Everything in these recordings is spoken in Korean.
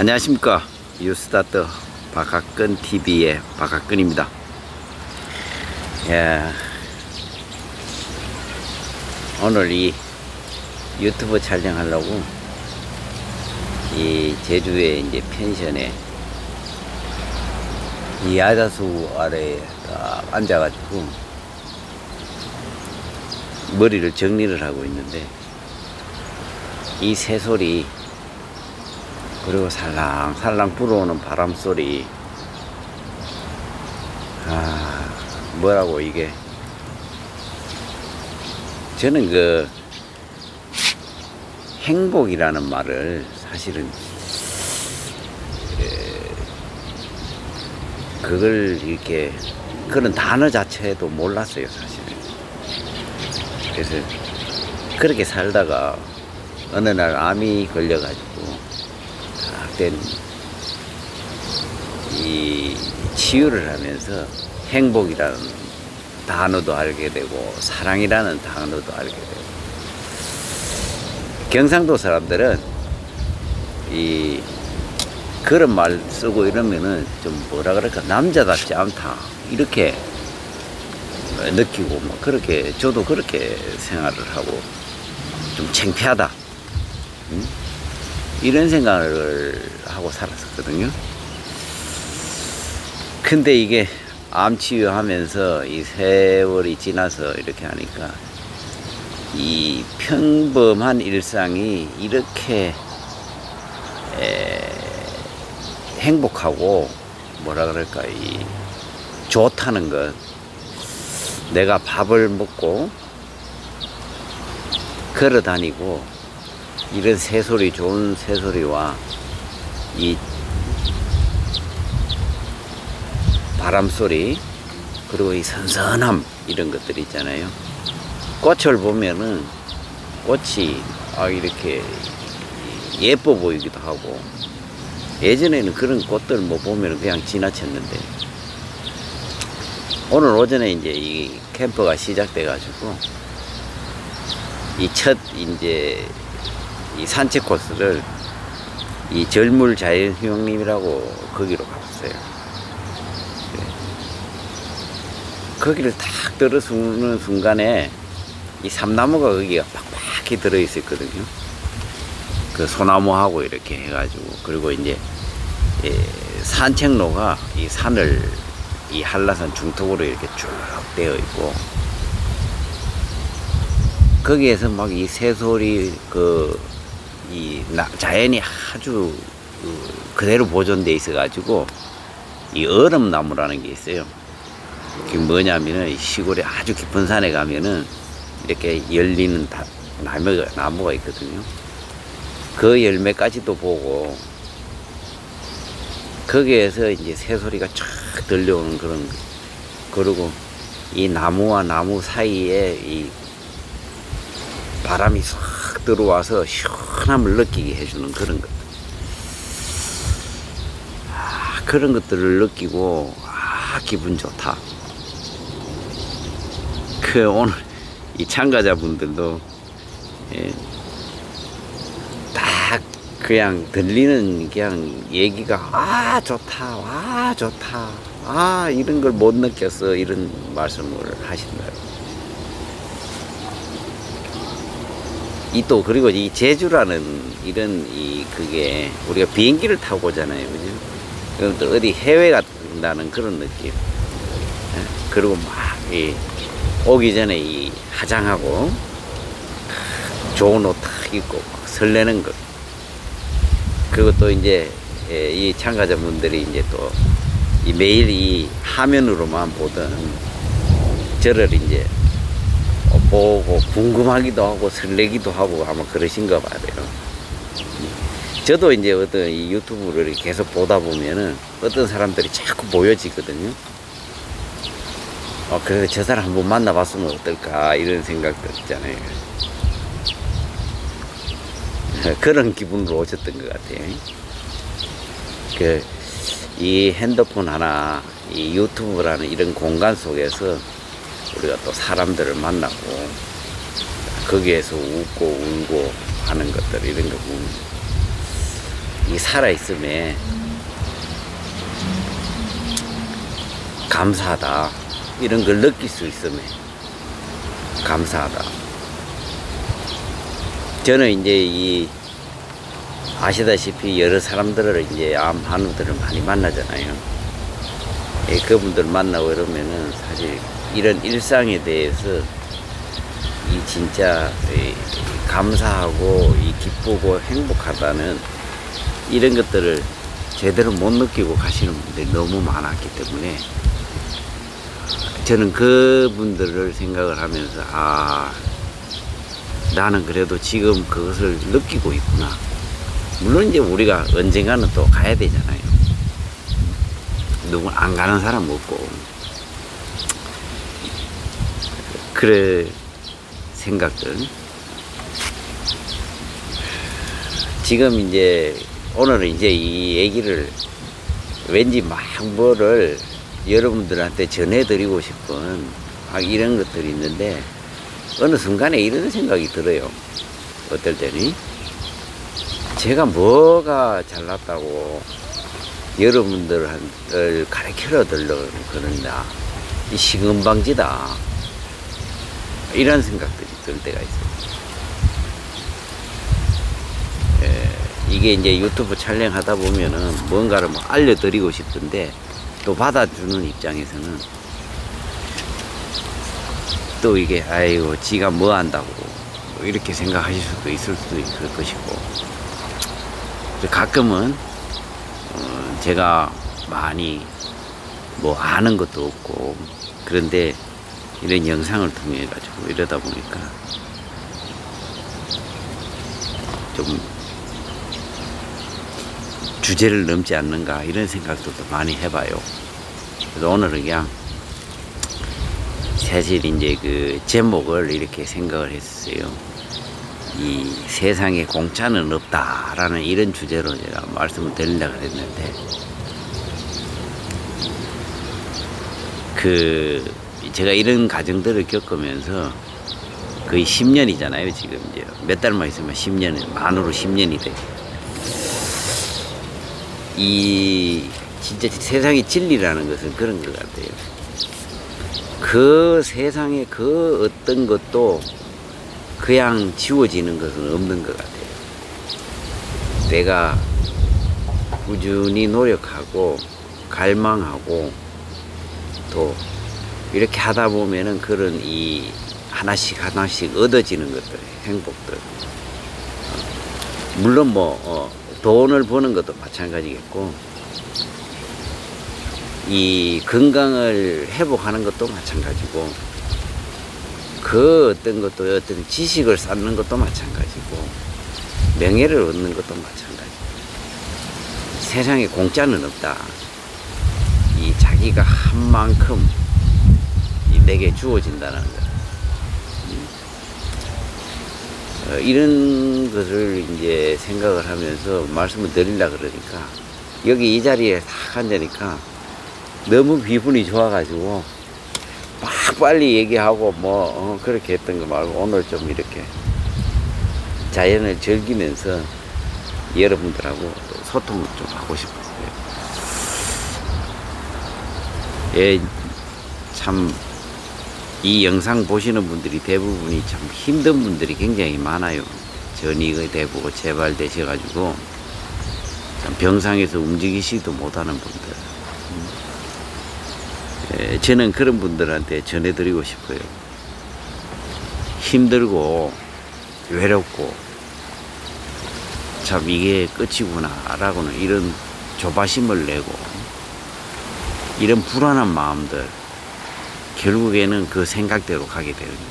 안녕하십니까 유스타트 박학근 TV의 박학근입니다. 예, 오늘 이 유튜브 촬영하려고 이 제주의 이제 펜션에 이 야자수 아래에 딱 앉아가지고 머리를 정리를 하고 있는데 이 새소리 그리고 살랑살랑 불어오는 바람 소리. 아 뭐라고 이게. 저는 그 행복이라는 말을 사실은 에, 그걸 이렇게 그런 단어 자체도 몰랐어요 사실은. 그래서 그렇게 살다가 어느 날 암이 걸려가지고 된 이 치유를 하면서 행복이라는 단어도 알게 되고 사랑이라는 단어도 알게 되고 경상도 사람들은 이 그런 말 쓰고 이러면은 좀 뭐라 그럴까? 남자답지 않다. 이렇게 느끼고 뭐 그렇게 저도 그렇게 생활을 하고 좀 창피하다. 응? 이런 생각을 하고 살았었거든요. 근데 이게 암 치유하면서 이 세월이 지나서 이렇게 하니까 이 평범한 일상이 이렇게 에, 행복하고 뭐라 그럴까 이 좋다는 것 내가 밥을 먹고 걸어 다니고 이런 새소리 좋은 새소리와 이 바람 소리 그리고 이 선선함 이런 것들 있잖아요. 꽃을 보면은 꽃이 아 이렇게 예뻐 보이기도 하고 예전에는 그런 꽃들 뭐 보면 그냥 지나쳤는데 오늘 오전에 이제 이 캠프가 시작돼 가지고 이 첫 이제 이 산책 코스를 이 절물 자연 휴양림이라고 거기로 갔어요. 네. 거기를 탁 들어서는 순간에 이 삼나무가 거기가 팍팍히 들어 있었거든요. 그 소나무하고 이렇게 해가지고 그리고 이제 예, 산책로가 이 산을 이 한라산 중턱으로 이렇게 쭉 되어 있고 거기에서 막 이 새소리 그 이 자연이 아주 그 그대로 보존돼 있어 가지고 이 얼음나무라는 게 있어요. 그게 뭐냐면은 이 시골에 아주 깊은 산에 가면은 이렇게 열리는 다, 나무가, 나무가 있거든요. 그 열매까지도 보고 거기에서 이제 새소리가 쫙 들려오는 그런 거. 그리고 이 나무와 나무 사이에 이 바람이 싹 들어와서 시원함을 느끼게 해주는 그런 것. 아, 그런 것들을 느끼고 아 기분 좋다. 그 오늘 이 참가자분들도 예, 딱 그냥 들리는 그냥 얘기가 아 좋다 와 좋다 아 이런 걸 못 느꼈어 이런 말씀을 하신다고. 이 또 그리고 이 제주라는 이런 이 그게 우리가 비행기를 타고 오잖아요, 그죠? 그럼 또 어디 해외 간다는 그런 느낌. 예? 그리고 막이 오기 전에 이 화장하고 좋은 옷 탁 입고 막 설레는 것. 그리고 또 이제 예, 이 참가자분들이 이제 또이 매일 이 화면으로만 보던 저를 이제 보고 궁금하기도 하고 설레기도 하고 아마 그러신가 봐요. 저도 이제 어떤 이 유튜브를 계속 보다 보면은 어떤 사람들이 자꾸 보여지거든요. 어, 그래서 저 사람 한번 만나봤으면 어떨까 이런 생각들 있잖아요. 그런 기분으로 오셨던 것 같아요. 그, 이 핸드폰 하나, 이 유튜브라는 이런 공간 속에서 우리가 또 사람들을 만나고 거기에서 웃고 울고 하는 것들 이런 거 보면 이 살아있음에 감사하다. 이런 걸 느낄 수 있음에 감사하다. 저는 이제 이 아시다시피 여러 사람들을 이제 암 한우들을 많이 만나잖아요. 예, 그분들 만나고 이러면은 사실 이런 일상에 대해서 이 진짜 이 감사하고 이 기쁘고 행복하다는 이런 것들을 제대로 못 느끼고 가시는 분들이 너무 많았기 때문에 저는 그분들을 생각을 하면서 아 나는 그래도 지금 그것을 느끼고 있구나. 물론 이제 우리가 언젠가는 또 가야 되잖아요. 누구 안 가는 사람 없고 그래 생각들 지금 이제 오늘은 이제 이 얘기를 왠지 막 뭐를 여러분들한테 전해드리고 싶은 막 이런 것들이 있는데 어느 순간에 이런 생각이 들어요. 어떨 때는 제가 뭐가 잘났다고 여러분들을 가르쳐 들려고 그런다. 이 시금방지다. 이런 생각들이 들 때가 있어요. 예, 이게 이제 유튜브 촬영하다 보면은 뭔가를 뭐 알려드리고 싶은데 또 받아주는 입장에서는 또 이게 아이고 지가 뭐 한다고 뭐 이렇게 생각하실 수도 있을 수도 있을 것이고 가끔은 어, 제가 많이 뭐 아는 것도 없고 그런데 이런 영상을 통해 가지고 이러다 보니까 좀 주제를 넘지 않는가 이런 생각들도 많이 해봐요. 그래서 오늘은 그냥 사실 이제 그 제목을 이렇게 생각을 했어요. 이 세상에 공짜는 없다라는 이런 주제로 제가 말씀을 드리려고 했는데 그 제가 이런 가정들을 겪으면서 거의 10년이잖아요 지금 이제 몇 달만 있으면 10년 만으로 10년이 돼. 이 진짜 세상의 진리라는 것은 그런 것 같아요. 그 세상에 그 어떤 것도 그냥 지워지는 것은 없는 것 같아요. 내가 꾸준히 노력하고 갈망하고 또 이렇게 하다 보면은 그런 이 하나씩 하나씩 얻어지는 것들, 행복들. 물론 뭐 어, 돈을 버는 것도 마찬가지겠고 이 건강을 회복하는 것도 마찬가지고 그 어떤 것도 어떤 지식을 쌓는 것도 마찬가지고 명예를 얻는 것도 마찬가지. 세상에 공짜는 없다. 이 자기가 한 만큼 이 내게 주어진다는 것. 어, 이런 것을 이제 생각을 하면서 말씀을 드리려 그러니까 여기 이 자리에 딱 앉으니까 너무 기분이 좋아가지고 막 빨리 얘기하고 뭐 어, 그렇게 했던 거 말고 오늘 좀 이렇게 자연을 즐기면서 여러분들하고 소통을 좀 하고 싶었어요. 예, 참, 이 영상 보시는 분들이 대부분이 참 힘든 분들이 굉장히 많아요. 전이가 되고 재발되셔가지고 참 병상에서 움직이지도 못하는 분들. 예, 저는 그런 분들한테 전해드리고 싶어요. 힘들고 외롭고 참 이게 끝이구나라고는 이런 조바심을 내고 이런 불안한 마음들 결국에는 그 생각대로 가게 되는 거예요.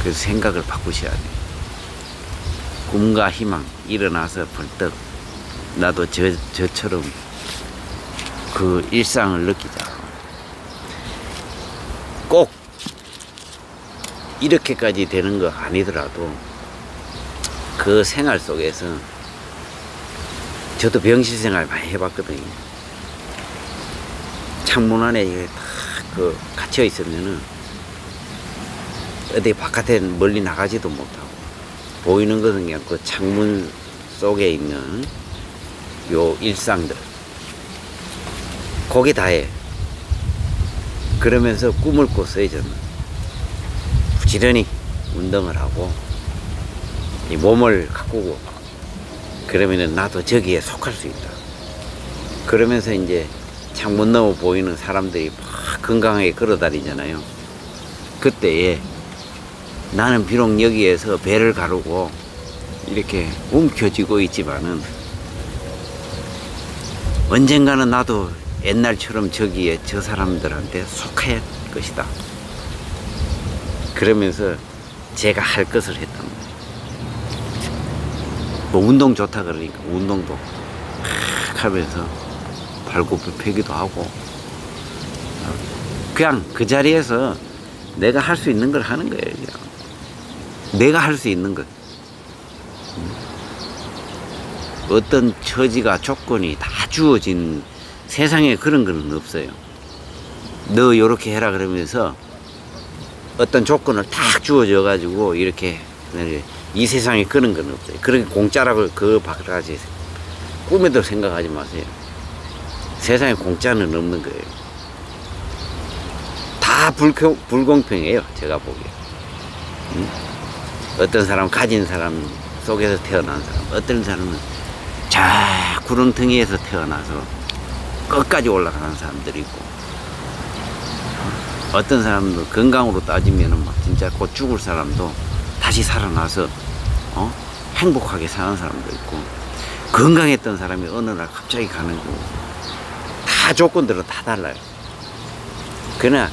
그래서 생각을 바꾸셔야 돼요. 꿈과 희망 일어나서 벌떡 나도 저, 저처럼 그 일상을 느끼자. 꼭 이렇게까지 되는 거 아니더라도 그 생활 속에서 저도 병실 생활 많이 해봤거든요. 창문 안에 딱 그 갇혀 있으면은 어디 바깥에 멀리 나가지도 못하고 보이는 것은 그냥 그 창문 속에 있는 요 일상들. 거기 다해. 그러면서 꿈을 꿨어요, 저는. 부지런히 운동을 하고, 이 몸을 가꾸고, 그러면은 나도 저기에 속할 수 있다. 그러면서 이제 창문 너머 보이는 사람들이 막 건강하게 걸어 다니잖아요. 그때에 나는 비록 여기에서 배를 가르고 이렇게 움켜쥐고 있지만은 언젠가는 나도 옛날처럼 저기에 저 사람들한테 속할 것이다. 그러면서 제가 할 것을 했던 거예요. 뭐 운동 좋다 그러니까 운동도 막 하면서 발굽혀펴기도 하고 그냥 그 자리에서 내가 할 수 있는 걸 하는 거예요. 그냥. 내가 할 수 있는 것. 음. 어떤 처지가 조건이 다 주어진 세상에 그런 건 없어요. 너 요렇게 해라 그러면서 어떤 조건을 딱 주어져 가지고 이렇게 이 세상에 그런 건 없어요. 그런 공짜라고 그 밖까지 꿈에도 생각하지 마세요. 세상에 공짜는 없는 거예요. 다 불공, 불공평해요. 제가 보기에. 음? 어떤 사람 가진 사람 속에서 태어난 사람, 어떤 사람은 저 구렁텅이에서 태어나서 끝까지 올라가는 사람들이 있고, 어떤 사람도 건강으로 따지면은 막 진짜 곧 죽을 사람도 다시 살아나서 어? 행복하게 사는 사람도 있고, 건강했던 사람이 어느 날 갑자기 가는 거고, 다 조건들은 다 달라요. 그러나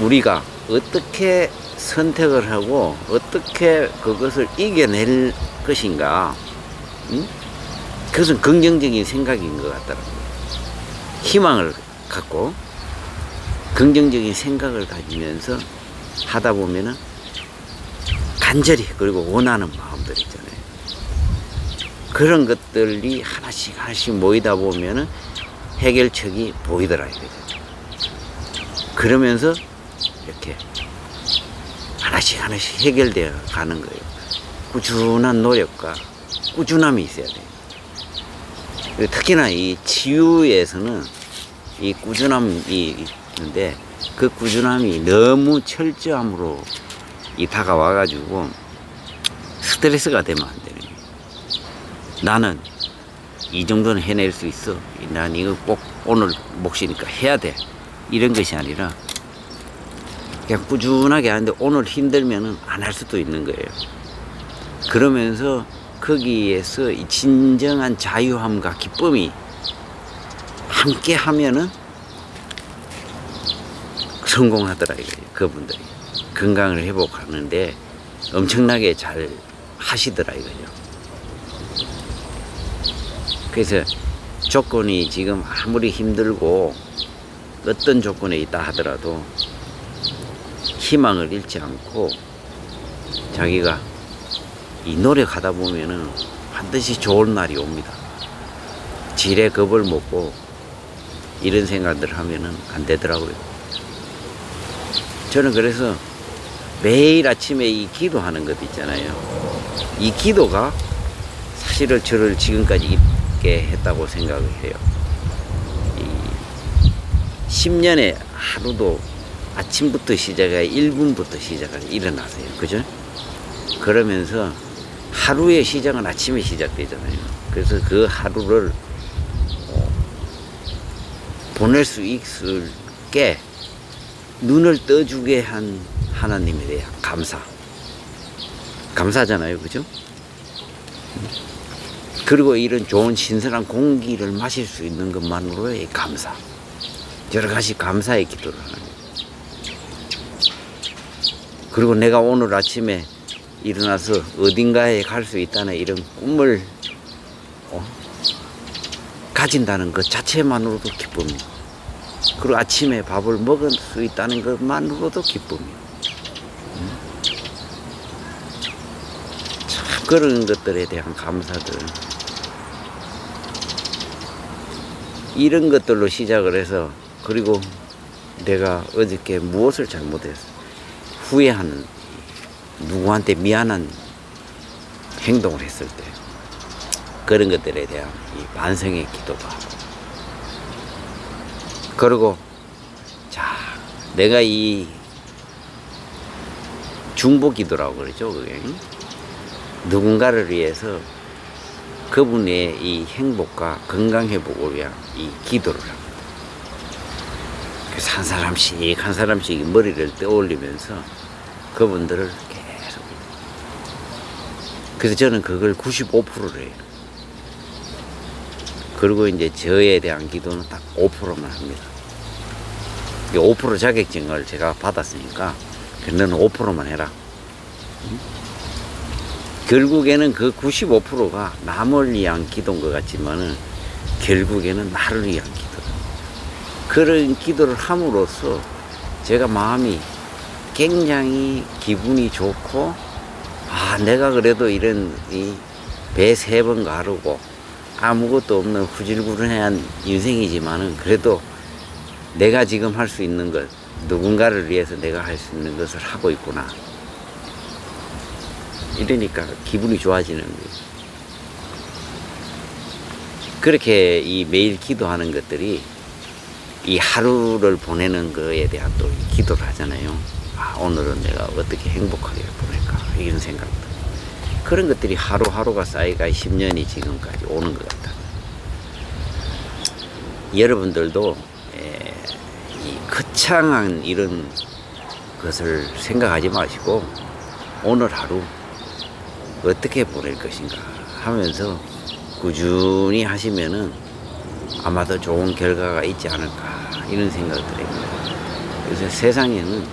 우리가 어떻게 선택을 하고 어떻게 그것을 이겨낼 것인가, 응? 그것은 긍정적인 생각인 것 같더라고요. 희망을 갖고 긍정적인 생각을 가지면서 하다 보면은 간절히 그리고 원하는 마음들 있잖아요. 그런 것들이 하나씩 하나씩 모이다 보면은 해결책이 보이더라 이거죠. 그러면서 이렇게 하나씩 하나씩 해결되어 가는 거예요. 꾸준한 노력과 꾸준함이 있어야 돼요. 특히나 이 치유에서는 이 꾸준함이 있는데 그 꾸준함이 너무 철저함으로 이 다가와가지고 스트레스가 되면 안 되는 거예요. 나는 이 정도는 해낼 수 있어. 난 이거 꼭 오늘 몫이니까 해야 돼. 이런 것이 아니라 그냥 꾸준하게 하는데 오늘 힘들면은 안 할 수도 있는 거예요. 그러면서 거기에서 이 진정한 자유함과 기쁨이 함께 하면은 성공하더라 이거예요. 그분들이 건강을 회복하는데 엄청나게 잘 하시더라 이거죠. 그래서 조건이 지금 아무리 힘들고 어떤 조건에 있다 하더라도 희망을 잃지 않고 자기가 이 노력하다 보면은 반드시 좋은 날이 옵니다. 지레 겁을 먹고 이런 생각들 하면은 안 되더라고요. 저는 그래서 매일 아침에 이 기도하는 것 있잖아요. 이 기도가 사실은 저를 지금까지 있게 했다고 생각을 해요. 이 10년에 하루도 아침부터 시작해 1분부터 시작해 일어나세요. 그죠? 그러면서 하루의 시작은 아침에 시작되잖아요. 그래서 그 하루를 어, 보낼 수 있을 게 눈을 떠주게 한 하나님에 대한 감사. 감사잖아요. 그죠? 그리고 이런 좋은 신선한 공기를 마실 수 있는 것만으로의 감사. 여러 가지 감사의 기도를 하는 거예요. 그리고 내가 오늘 아침에 일어나서 어딘가에 갈 수 있다는 이런 꿈을 어? 가진다는 것 자체만으로도 기쁨이고 그리고 아침에 밥을 먹을 수 있다는 것만으로도 기쁨이고 음? 참 그런 것들에 대한 감사들 이런 것들로 시작을 해서 그리고 내가 어저께 무엇을 잘못했어 후회하는 누구한테 미안한 행동을 했을 때 그런 것들에 대한 이 반성의 기도도 하고 그리고 자 내가 이 중보 기도라고 그러죠 그게 누군가를 위해서 그분의 이 행복과 건강 회복을 위한 이 기도를 합니다. 한 사람씩 한 사람씩 머리를 떠올리면서 그분들을 계속 그래서 저는 그걸 95%를 해요. 그리고 이제 저에 대한 기도는 딱 5%만 합니다. 이5% 자격증을 제가 받았으니까 너는 5%만 해라. 응? 결국에는 그 95%가 남을 위한 기도인 것 같지만은 결국에는 나를 위한 기도. 그런 기도를 함으로써 제가 마음이 굉장히 기분이 좋고 아 내가 그래도 이런 이배세 번 가르고 아무것도 없는 후질구른한 인생이지만은 그래도 내가 지금 할 수 있는 것 누군가를 위해서 내가 할 수 있는 것을 하고 있구나. 이러니까 기분이 좋아지는 거예요. 그렇게 이 매일 기도하는 것들이 이 하루를 보내는 거에 대한 또 기도를 하잖아요. 아, 오늘은 내가 어떻게 행복하게 보낼까 이런 생각들. 그런 것들이 하루하루가 쌓이가 10년이 지금까지 오는 것 같다. 여러분들도 에, 이 거창한 이런 것을 생각하지 마시고 오늘 하루 어떻게 보낼 것인가 하면서 꾸준히 하시면은 아마도 좋은 결과가 있지 않을까 이런 생각을 해요. 그래서 세상에는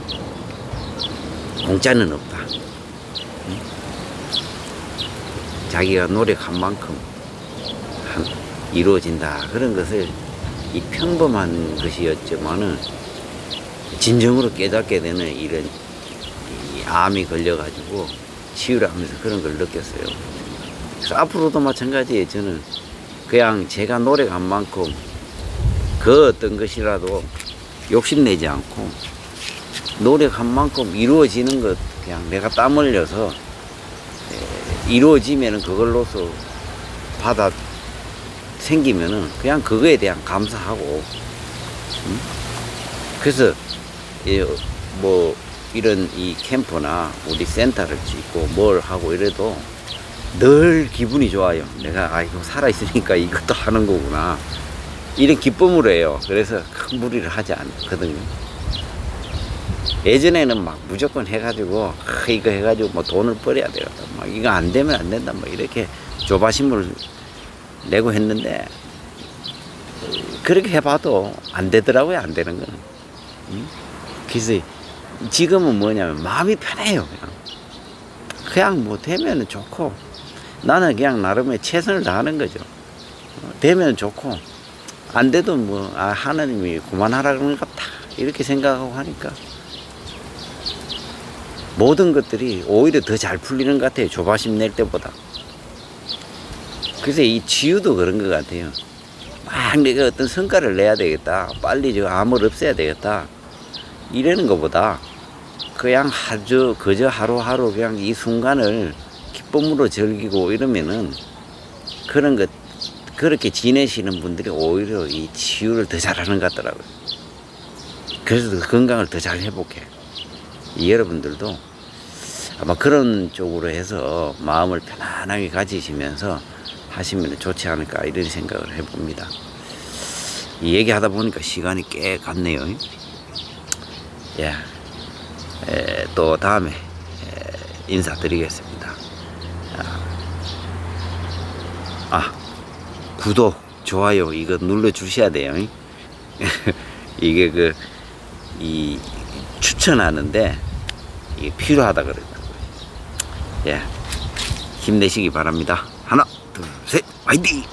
공짜는 없다. 응? 자기가 노력한 만큼 한- 이루어진다 그런 것을 이 평범한 것이었지만은 진정으로 깨닫게 되는 이런 이 암이 걸려가지고 치유를 하면서 그런 걸 느꼈어요. 그래서 앞으로도 마찬가지예요. 저는 그냥 제가 노력한 만큼 그 어떤 것이라도 욕심내지 않고 노력한 만큼 이루어지는 것 그냥 내가 땀 흘려서 에, 이루어지면은 그걸로서 받아 생기면은 그냥 그거에 대한 감사하고 음? 그래서 이, 뭐 이런 이 캠프나 우리 센터를 짓고 뭘 하고 이래도 늘 기분이 좋아요. 내가 아이고 살아 있으니까 이것도 하는 거구나. 이런 기쁨으로 해요. 그래서 큰 무리를 하지 않거든요. 예전에는 막 무조건 해가지고 아, 이거 해가지고 뭐 돈을 벌어야 되겠다. 막 이거 안 되면 안 된다. 뭐 이렇게 조바심을 내고 했는데 그렇게 해봐도 안 되더라고요. 안 되는 거는. 응? 그래서 지금은 뭐냐면 마음이 편해요. 그냥. 그냥 뭐 되면 좋고 나는 그냥 나름의 최선을 다하는 거죠. 어, 되면 좋고 안 돼도 뭐 아, 하나님이 그만하라 그런 것 같다 이렇게 생각하고 하니까 모든 것들이 오히려 더 잘 풀리는 것 같아요. 조바심 낼 때보다. 그래서 이 치유도 그런 것 같아요. 막 내가 어떤 성과를 내야 되겠다. 빨리 저 암을 없애야 되겠다. 이러는 것보다 그냥 하루, 그저 하루하루 그냥 이 순간을 기쁨으로 즐기고 이러면은 그런 것, 그렇게 지내시는 분들이 오히려 이 치유를 더 잘하는 것 같더라고요. 그래서 더 건강을 더 잘 회복해. 이 여러분들도 아마 그런 쪽으로 해서 마음을 편안하게 가지시면서 하시면 좋지 않을까 이런 생각을 해봅니다. 이 얘기하다 보니까 시간이 꽤 갔네요. 예. 에, 또 다음에 에, 인사드리겠습니다. 아, 아, 구독, 좋아요 이거 눌러 주셔야 돼요. 이게 그 이 추천하는데 이게 필요하다 그러더라고요. 예, 힘내시기 바랍니다. 하나, 둘, 셋, 화이팅!